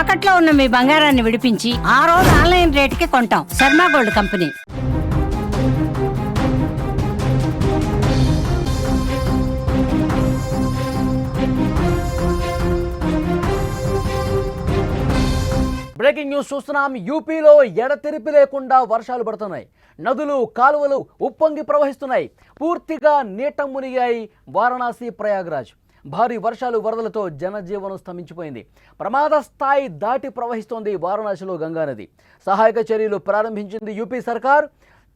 తాకట్లో ఉన్న మీ బంగారాన్ని విడిపించి ఆ రోజు ఆన్లైన్ రేటుకి కొంటాం. Sharma gold company. Breaking news చూస్తున్నాం. యూపీలో ఎడతెరిపి లేకుండా వర్షాలు పడుతున్నాయి. నదులు కాలువలు ఉప్పొంగి ప్రవహిస్తున్నాయి. పూర్తిగా నీట మునిగాయి వారణాసి ప్రయాగ్రాజ్. భారీ వర్షాలు వరదలతో జనజీవనం స్తంభించిపోయింది. ప్రమాద స్థాయి దాటి ప్రవహిస్తోంది వారణాసిలో గంగానది సహాయక చర్యలు ప్రారంభించింది యూపీ సర్కార్.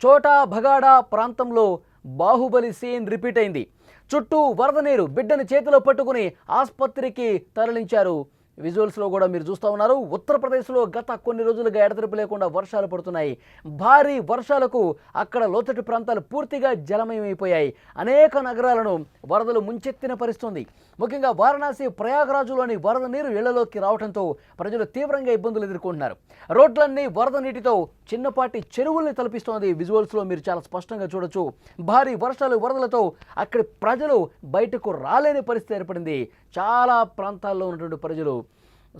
చోటా భగాడా ప్రాంతంలో బాహుబలి సీన్ రిపీట్ అయింది. చుట్టూ వరద నీరు బిడ్డని చేతిలో పట్టుకుని ఆసుపత్రికి తరలించారు విజువల్స్లో కూడా మీరు చూస్తూ ఉన్నారు. ఉత్తరప్రదేశ్లో గత కొన్ని రోజులుగా ఎడతెరిపి లేకుండా వర్షాలు పడుతున్నాయి. భారీ వర్షాలకు అక్కడ లోతటి ప్రాంతాలు పూర్తిగా జలమయమైపోయాయి. అనేక నగరాలను వరదలు ముంచెత్తిన పరిస్థితుంది. ముఖ్యంగా వారణాసి ప్రయాగరాజులోని వరద నీరు ఇళ్ళలోకి రావడంతో ప్రజలు తీవ్రంగా ఇబ్బందులు ఎదుర్కొంటున్నారు. రోడ్లన్నీ వరద నీటితో చిన్నపాటి చెరువుల్ని తలపిస్తోంది. విజువల్స్లో మీరు చాలా స్పష్టంగా చూడొచ్చు. భారీ వర్షాలు వరదలతో అక్కడి ప్రజలు బయటకు రాలేని పరిస్థితి ఏర్పడింది. చాలా ప్రాంతాల్లో ఉన్నటువంటి ప్రజలు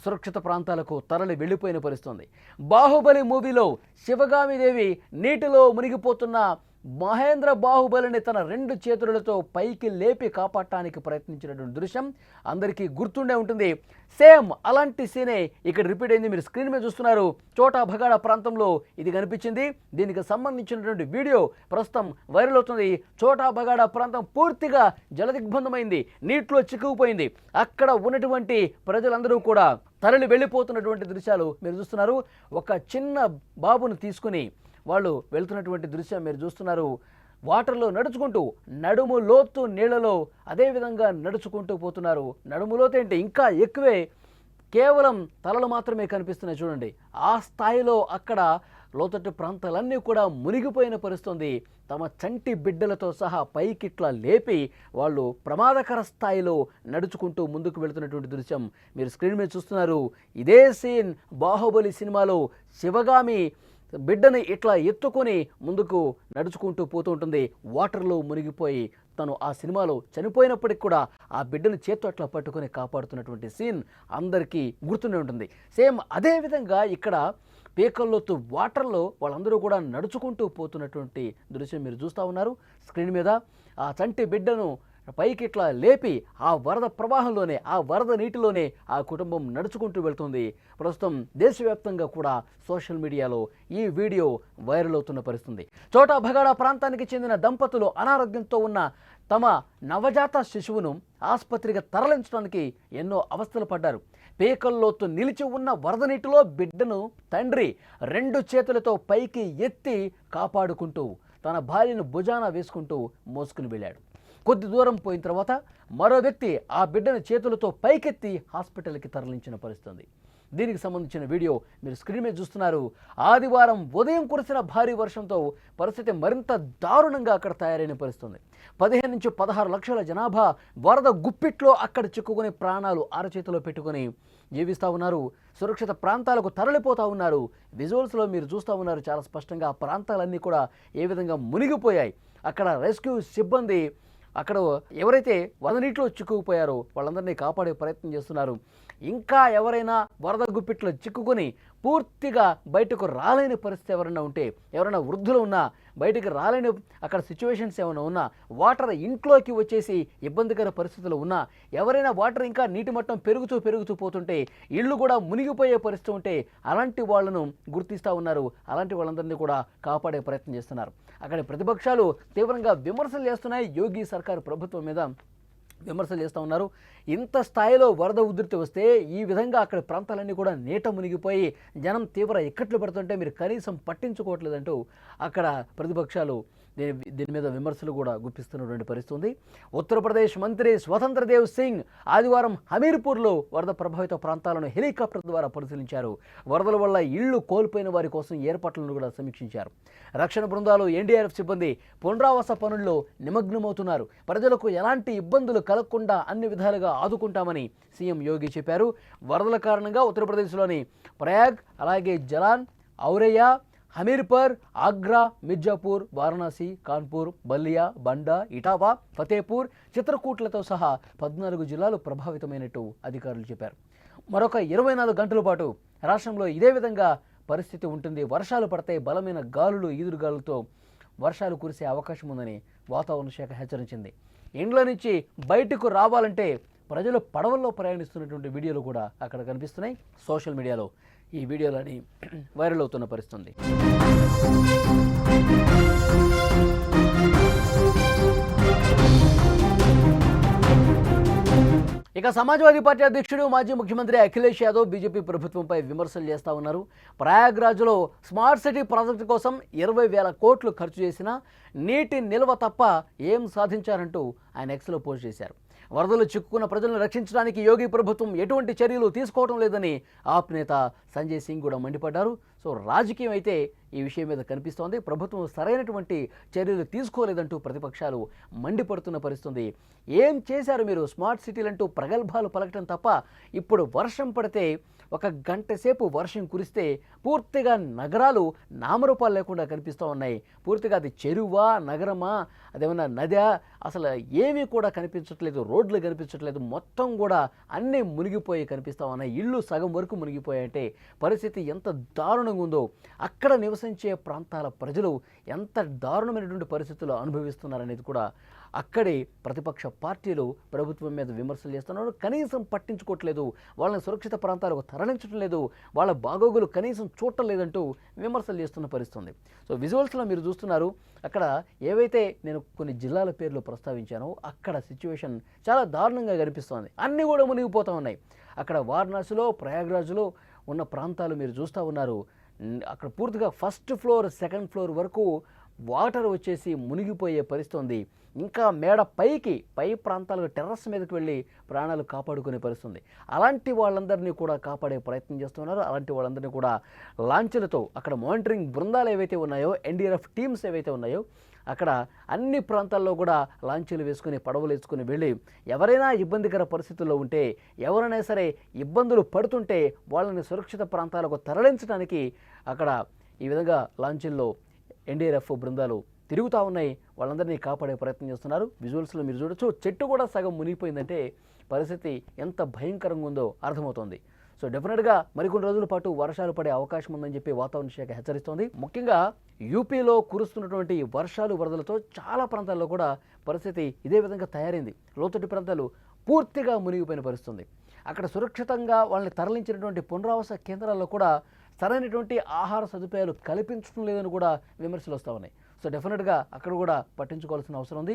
సురక్షిత ప్రాంతాలకు తరలి వెళ్ళిపోయిన పరిస్థితుంది. బాహుబలి మూవీలో శివగామిదేవి నీటిలో మునిగిపోతున్న మహేంద్ర బాహుబలిని తన రెండు చేతులతో పైకి లేపి కాపాడటానికి ప్రయత్నించినటువంటి దృశ్యం అందరికీ గుర్తుండే ఉంటుంది. సేమ్ అలాంటి సీనే ఇక్కడ రిపీట్ అయింది. మీరు స్క్రీన్ మీద చూస్తున్నారు. చోటా భగాడ ప్రాంతంలో ఇది కనిపించింది. దీనికి సంబంధించినటువంటి వీడియో ప్రస్తుతం వైరల్ అవుతుంది. చోటా భగాడ ప్రాంతం పూర్తిగా జలదిగ్బంధమైంది. నీటిలో చిక్కుకుపోయింది. అక్కడ ఉన్నటువంటి ప్రజలందరూ కూడా తరలి వెళ్ళిపోతున్నటువంటి దృశ్యాలు మీరు చూస్తున్నారు. ఒక చిన్న బాబును తీసుకుని వాళ్ళు వెళ్తున్నటువంటి దృశ్యం మీరు చూస్తున్నారు. వాటర్లో నడుచుకుంటూ నడుము లోతు నీళ్ళలో అదేవిధంగా నడుచుకుంటూ పోతున్నారు. నడుము లోతు ఏంటి? ఇంకా ఎక్కువే కేవలం తలలు మాత్రమే కనిపిస్తున్నాయి చూడండి. ఆ స్థాయిలో అక్కడ లోతట్టు ప్రాంతాలన్నీ కూడా మునిగిపోయిన పరిస్థితుంది. తమ చంటి బిడ్డలతో సహా పైకిట్లా లేపి వాళ్ళు ప్రమాదకర స్థాయిలో నడుచుకుంటూ ముందుకు వెళుతున్నటువంటి దృశ్యం మీరు స్క్రీన్ మీద చూస్తున్నారు. ఇదే సీన్ బాహుబలి సినిమాలో శివగామి బిడ్డని ఇట్లా ఎత్తుకొని ముందుకు నడుచుకుంటూ పోతూ ఉంటుంది. వాటర్లో మునిగిపోయి తను ఆ సినిమాలో చనిపోయినప్పటికి కూడా ఆ బిడ్డను చేత్తో అట్లా పట్టుకొని కాపాడుతున్నటువంటి సీన్ అందరికీ గుర్తుండే ఉంటుంది. సేమ్ అదే విధంగా ఇక్కడ పీకల్లోతు వాటర్లో వాళ్ళందరూ కూడా నడుచుకుంటూ పోతున్నటువంటి దృశ్యం మీరు చూస్తూ ఉన్నారు. స్క్రీన్ మీద ఆ చంటి బిడ్డను పైకి ఇట్లా లేపి ఆ వరద ప్రవాహంలోనే ఆ వరద నీటిలోనే ఆ కుటుంబం నడుచుకుంటూ వెళ్తుంది. ప్రస్తుతం దేశవ్యాప్తంగా కూడా సోషల్ మీడియాలో ఈ వీడియో వైరల్ అవుతున్న పరిస్థితుంది. చోటా భగాడ ప్రాంతానికి చెందిన దంపతులు అనారోగ్యంతో ఉన్న తమ నవజాత శిశువును ఆసుపత్రికి తరలించడానికి ఎన్నో అవస్థలు పడ్డారు. పేకల్లోతు నిలిచి ఉన్న వరద నీటిలో బిడ్డను తండ్రి రెండు చేతులతో పైకి ఎత్తి కాపాడుకుంటూ తన భార్యను భుజాన వేసుకుంటూ మోసుకుని వెళ్ళాడు. కొద్ది దూరం పోయిన తర్వాత మరో వ్యక్తి ఆ బిడ్డను చేతులతో పైకెత్తి హాస్పిటల్కి తరలించిన పరిస్థితుంది. దీనికి సంబంధించిన వీడియో మీరు స్క్రీన్ మీద చూస్తున్నారు. ఆదివారం ఉదయం కురిసిన భారీ వర్షంతో పరిస్థితి మరింత దారుణంగా అక్కడ తయారైన పరిస్థితుంది. పదిహేను నుంచి పదహారు లక్షల జనాభా వరద గుప్పిట్లో అక్కడ చిక్కుకుని ప్రాణాలు అరచేతిలో పెట్టుకొని జీవిస్తూ ఉన్నారు. సురక్షిత ప్రాంతాలకు తరలిపోతూ ఉన్నారు. విజువల్స్లో మీరు చూస్తూ ఉన్నారు. చాలా స్పష్టంగా ఆ ప్రాంతాలన్నీ కూడా ఏ విధంగా మునిగిపోయాయి. అక్కడ రెస్క్యూ సిబ్బంది అక్కడ ఎవరైతే వరద నీటిలో చిక్కుకుపోయారో వాళ్ళందరినీ కాపాడే ప్రయత్నం చేస్తున్నారు. ఇంకా ఎవరైనా వరద గుప్పిట్లో చిక్కుకొని పూర్తిగా బయటకు రాలేని పరిస్థితి ఎవరైనా ఉంటే ఎవరైనా వృద్ధులు ఉన్నా బయటకు రాలేని అక్కడ సిచ్యువేషన్స్ ఏమైనా ఉన్నా వాటర్ ఇంట్లోకి వచ్చేసి ఇబ్బందికర పరిస్థితులు ఉన్నా ఎవరైనా వాటర్ ఇంకా నీటి మట్టం పెరుగుతూ పెరుగుతూ పోతుంటే ఇళ్ళు కూడా మునిగిపోయే పరిస్థితి ఉంటే అలాంటి వాళ్ళను గుర్తిస్తూ ఉన్నారు. అలాంటి వాళ్ళందరినీ కూడా కాపాడే ప్రయత్నం చేస్తున్నారు. అక్కడ ప్రతిపక్షాలు తీవ్రంగా విమర్శలు చేస్తున్నాయి. యోగి సర్కారు ప్రభుత్వం మీద విమర్శలు చేస్తూ ఉన్నారు. ఇంత స్థాయిలో వరద ఉధృతి వస్తే ఈ విధంగా అక్కడ ప్రాంతాలన్నీ కూడా నీట మునిగిపోయి జనం తీవ్ర ఇక్కట్లు పడుతుంటే మీరు కనీసం పట్టించుకోవట్లేదంటూ అక్కడ ప్రతిపక్షాలు దీని దీని మీద విమర్శలు కూడా గుప్పిస్తున్నటువంటి పరిస్థితి ఉంది ఉత్తరప్రదేశ్ మంత్రి స్వతంత్రదేవ్ సింగ్ ఆదివారం హమీర్పూర్లో వరద ప్రభావిత ప్రాంతాలను హెలికాప్టర్ ద్వారా పరిశీలించారు. వరదల వల్ల ఇళ్ళు కోల్పోయిన వారి కోసం ఏర్పాట్లను కూడా సమీక్షించారు. రక్షణ బృందాలు ఎన్డీఆర్ఎఫ్ సిబ్బంది పునరావాస పనుల్లో నిమగ్నమవుతున్నారు. ప్రజలకు ఎలాంటి ఇబ్బందులు కలగకుండా అన్ని విధాలుగా ఆదుకుంటామని సీఎం యోగి చెప్పారు. వరదల కారణంగా ఉత్తరప్రదేశ్లోని ప్రయాగ్ అలాగే జలాన్ ఔరయ్య హమీర్పర్ ఆగ్రా మిర్జాపూర్ వారణాసి కాన్పూర్ బల్లియా బండా ఇటావా ఫతేపూర్ చిత్రకూట్లతో సహా పద్నాలుగు జిల్లాలు ప్రభావితమైనట్టు అధికారులు చెప్పారు. మరొక ఇరవై నాలుగు గంటల పాటు రాష్ట్రంలో ఇదే విధంగా పరిస్థితి ఉంటుంది. వర్షాలు పడతాయి బలమైన గాలులు ఈదురుగాలులతో వర్షాలు కురిసే అవకాశం ఉందని వాతావరణ శాఖ హెచ్చరించింది. ఇండ్ల నుంచి బయటకు రావాలంటే ప్రజలు పడవల్లో ప్రయాణిస్తున్నటువంటి వీడియోలు కూడా అక్కడ కనిపిస్తున్నాయి. సోషల్ మీడియాలో ఈ వీడియోలని వైరల్ అవుతున్న పరిస్థితుంది. ఇక సమాజ్వాదీ పార్టీ అధ్యక్షుడు మాజీ ముఖ్యమంత్రి అఖిలేష్ యాదవ్ బీజేపీ ప్రభుత్వంపై విమర్శలు చేస్తూ ఉన్నారు. ప్రయాగ్రాజ్లో స్మార్ట్ సిటీ ప్రాజెక్టు కోసం ఇరవై వేల కోట్లు ఖర్చు చేసిన నీటి నిల్వ తప్ప ఏం సాధించారంటూ ఆయన ఎక్స్లో పోస్ట్ చేశారు. వరదలు చిక్కుకున్న ప్రజలను రక్షించడానికి యోగి ప్రభుత్వం ఎటువంటి చర్యలు తీసుకోవడం లేదని ఆప్ నేత సంజయ్ సింగ్ కూడా మండిపడ్డారు. సో రాజకీయం అయితే ఈ విషయం మీద కనిపిస్తోంది. ప్రభుత్వం సరైనటువంటి చర్యలు తీసుకోలేదంటూ ప్రతిపక్షాలు మండిపడుతున్న పరిస్థితుంది. ఏం చేశారు మీరు? స్మార్ట్ సిటీలంటూ ప్రగల్భాలు పలకటం తప్ప ఇప్పుడు వర్షం పడితే ఒక గంట సేపు వర్షం కురిస్తే పూర్తిగా నగరాలు నామరూపాలు లేకుండా కనిపిస్తూ ఉన్నాయి. పూర్తిగా అది చెరువా నగరమా అదేమన్నా నదా? అసలు ఏమీ కూడా కనిపించట్లేదు. రోడ్లు కనిపించట్లేదు. మొత్తం కూడా అన్నీ మునిగిపోయి కనిపిస్తూ ఉన్నాయి. ఇళ్ళు సగం వరకు మునిగిపోయాయంటే పరిస్థితి ఎంత దారుణంగా ఉందో. అక్కడ నివసించే ప్రాంతాల ప్రజలు ఎంత దారుణమైనటువంటి పరిస్థితులు అనుభవిస్తున్నారనేది కూడా అక్కడి ప్రతిపక్ష పార్టీలు ప్రభుత్వం మీద విమర్శలు చేస్తున్నారు. కనీసం పట్టించుకోవట్లేదు. వాళ్ళని సురక్షిత ప్రాంతాలకు తరలించడం లేదు. వాళ్ళ బాగోగులు కనీసం చూడటం లేదంటూ విమర్శలు చేస్తున్న పరిస్థితుంది. సో విజువల్స్లో మీరు చూస్తున్నారు. అక్కడ ఏవైతే నేను కొన్ని జిల్లాల పేర్లు ప్రస్తావించానో అక్కడ సిచ్యువేషన్ చాలా దారుణంగా కనిపిస్తోంది. అన్నీ కూడా మునిగిపోతూ ఉన్నాయి. అక్కడ వారణాసిలో ప్రయాగ్రాజ్లో ఉన్న ప్రాంతాలు మీరు చూస్తూ ఉన్నారు. అక్కడ పూర్తిగా ఫస్ట్ ఫ్లోర్ సెకండ్ ఫ్లోర్ వరకు వాటర్ వచ్చేసి మునిగిపోయే పరిస్థితి ఉంది. ఇంకా మేడ పైకి పై ప్రాంతాలకు టెర్రస్ మీదకి వెళ్ళి ప్రాణాలు కాపాడుకునే పరిస్థితుంది. అలాంటి వాళ్ళందరినీ కూడా కాపాడే ప్రయత్నం చేస్తున్నారు. అలాంటి వాళ్ళందరినీ కూడా లాంఛలతో అక్కడ మానిటరింగ్ బృందాలు ఏవైతే ఉన్నాయో ఎన్డీఆర్ఎఫ్ టీమ్స్ ఏవైతే ఉన్నాయో అక్కడ అన్ని ప్రాంతాల్లో కూడా లాంచీలు వేసుకుని పడవలు వేసుకుని వెళ్ళి ఎవరైనా ఇబ్బందికర పరిస్థితుల్లో ఉంటే ఎవరైనా సరే ఇబ్బందులు పడుతుంటే వాళ్ళని సురక్షిత ప్రాంతాలకు తరలించడానికి అక్కడ ఈ విధంగా లాంచీల్లో ఎన్డీఆర్ఎఫ్ బృందాలు తిరుగుతూ ఉన్నాయి. వాళ్ళందరినీ కాపాడే ప్రయత్నం చేస్తున్నారు. విజువల్స్లో మీరు చూడొచ్చు చెట్టు కూడా సగం మునిగిపోయిందంటే పరిస్థితి ఎంత భయంకరంగా ఉందో అర్థమవుతోంది. సో డెఫినెట్గా మరికొన్ని రోజుల పాటు వర్షాలు పడే అవకాశం ఉందని చెప్పి వాతావరణ శాఖ హెచ్చరిస్తోంది. ముఖ్యంగా యూపీలో కురుస్తున్నటువంటి వర్షాలు వరదలతో చాలా ప్రాంతాల్లో కూడా పరిస్థితి ఇదే విధంగా తయారైంది. లోతట్టు ప్రాంతాలు పూర్తిగా మునిగిపోయిన పరిస్థితుంది. అక్కడ సురక్షితంగా వాళ్ళని తరలించినటువంటి పునరావాస కేంద్రాల్లో కూడా సరైనటువంటి ఆహార సదుపాయాలు కల్పించడం లేదని కూడా విమర్శలు వస్తూ ఉన్నాయి. సో డెఫినెట్గా అక్కడ కూడా పట్టించుకోవాల్సిన అవసరం ఉంది.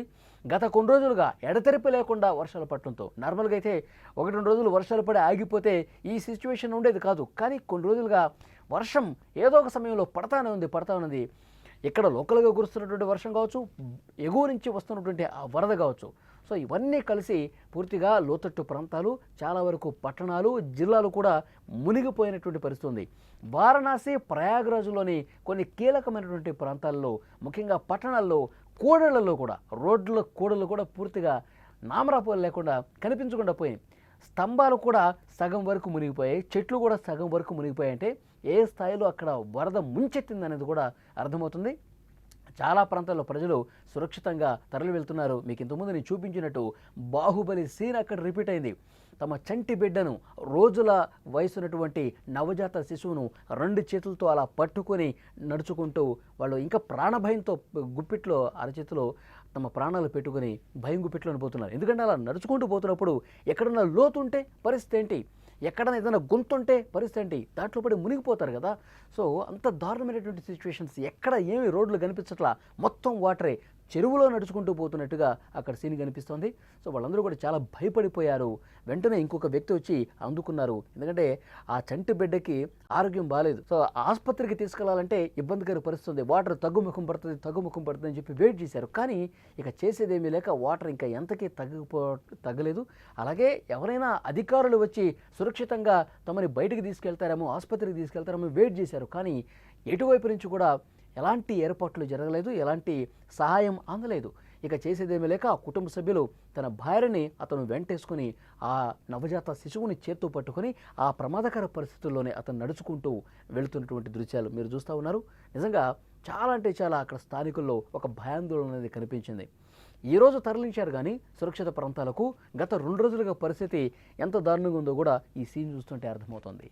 గత కొన్ని రోజులుగా ఎడతెరిపి లేకుండా వర్షాలు పట్టడంతో నార్మల్గా అయితే ఒకటి రెండు రోజులు వర్షాలు పడి ఆగిపోతే ఈ సిచ్యువేషన్ ఉండేది కాదు. కానీ కొన్ని రోజులుగా వర్షం ఏదో ఒక సమయంలో పడతానే ఉంది పడతా ఉన్నది. ఇక్కడ లోకల్గా కురుస్తున్నటువంటి వర్షం కావచ్చు ఎగువ నుంచి వస్తున్నటువంటి ఆ వరద కావచ్చు. సో ఇవన్నీ కలిసి పూర్తిగా లోతట్టు ప్రాంతాలు చాలా వరకు పట్టణాలు జిల్లాలు కూడా మునిగిపోయినటువంటి పరిస్థితి ఉంది వారణాసి ప్రయాగరాజులోని కొన్ని కీలకమైనటువంటి ప్రాంతాల్లో ముఖ్యంగా పట్టణాల్లో కూడళ్ళలో కూడా రోడ్ల కూడళ్ళు కూడా పూర్తిగా నామరాపోలు లేకుండా కనిపించకుండా పోయినాయి స్తంభాలు కూడా సగం వరకు మునిగిపోయాయి చెట్లు కూడా సగం వరకు మునిగిపోయాయి అంటే ఏ స్థాయిలో అక్కడ వరద ముంచెత్తింది అనేది కూడా అర్థమవుతుంది. చాలా ప్రాంతాల్లో ప్రజలు సురక్షితంగా తరలి వెళ్తున్నారు మీకు ఇంతకుముందు నేను చూపించినట్టు బాహుబలి సీన్ అక్కడ రిపీట్ అయింది. తమ చంటి బిడ్డను రోజుల వయసున్నటువంటి నవజాత శిశువును రెండు చేతులతో అలా పట్టుకొని నడుచుకుంటూ వాళ్ళు ఇంకా ప్రాణభయంతో గుప్పిట్లో అరచేతిలో తమ ప్రాణాలు పెట్టుకొని భయం గుప్పిట్లోని పోతున్నారు. ఎందుకంటే అలా నడుచుకుంటూ పోతున్నప్పుడు ఎక్కడన్నా లోతుంటే పరిస్థితి ఏంటి? ఎక్కడైనా ఏదైనా గొంతుంటే పరిస్థితి ఏంటి? దాంట్లో పడి మునిగిపోతారు కదా. సో అంత దారుణమైనటువంటి సిచ్యువేషన్స్ ఎక్కడ ఏమి రోడ్లు కనిపించట్లా. మొత్తం వాటరే చెరువులో నడుచుకుంటూ పోతున్నట్టుగా అక్కడ సీన్ కనిపిస్తోంది. సో వాళ్ళందరూ కూడా చాలా భయపడిపోయారు. వెంటనే ఇంకొక వ్యక్తి వచ్చి అందుకున్నారు. ఎందుకంటే ఆ చంటి బిడ్డకి ఆరోగ్యం బాగాలేదు సో ఆసుపత్రికి తీసుకెళ్ళాలంటే ఇబ్బందికర పరిస్థితుంది. వాటర్ తగ్గుముఖం పడుతుంది తగ్గుముఖం పడుతుంది అని చెప్పి వెయిట్ చేశారు. కానీ ఇక చేసేదేమీ లేక వాటర్ ఇంకా ఎంతకీ తగ్గపో తగ్గలేదు. అలాగే ఎవరైనా అధికారులు వచ్చి సురక్షితంగా తమని బయటికి తీసుకెళ్తారేమో ఆసుపత్రికి తీసుకెళ్తారేమో వెయిట్ చేశారు. కానీ ఎటువైపు నుంచి కూడా ఎలాంటి ఏర్పాట్లు జరగలేదు ఎలాంటి సహాయం అందలేదు. ఇక చేసేదేమీ లేక ఆ కుటుంబ సభ్యులు తన భార్యని అతను వెంటేసుకుని ఆ నవజాత శిశువుని చేత్తో పట్టుకొని ఆ ప్రమాదకర పరిస్థితుల్లోనే అతను నడుచుకుంటూ వెళుతున్నటువంటి దృశ్యాలు మీరు చూస్తూ ఉన్నారు. నిజంగా చాలా అంటే చాలా అక్కడ స్థానికుల్లో ఒక భయాందోళన అనేది కనిపించింది. ఈరోజు తరలించారు కానీ సురక్షిత ప్రాంతాలకు గత రెండు రోజులుగా పరిస్థితి ఎంత దారుణంగా ఉందో కూడా ఈ సీన్ చూస్తుంటే అర్థమవుతుంది.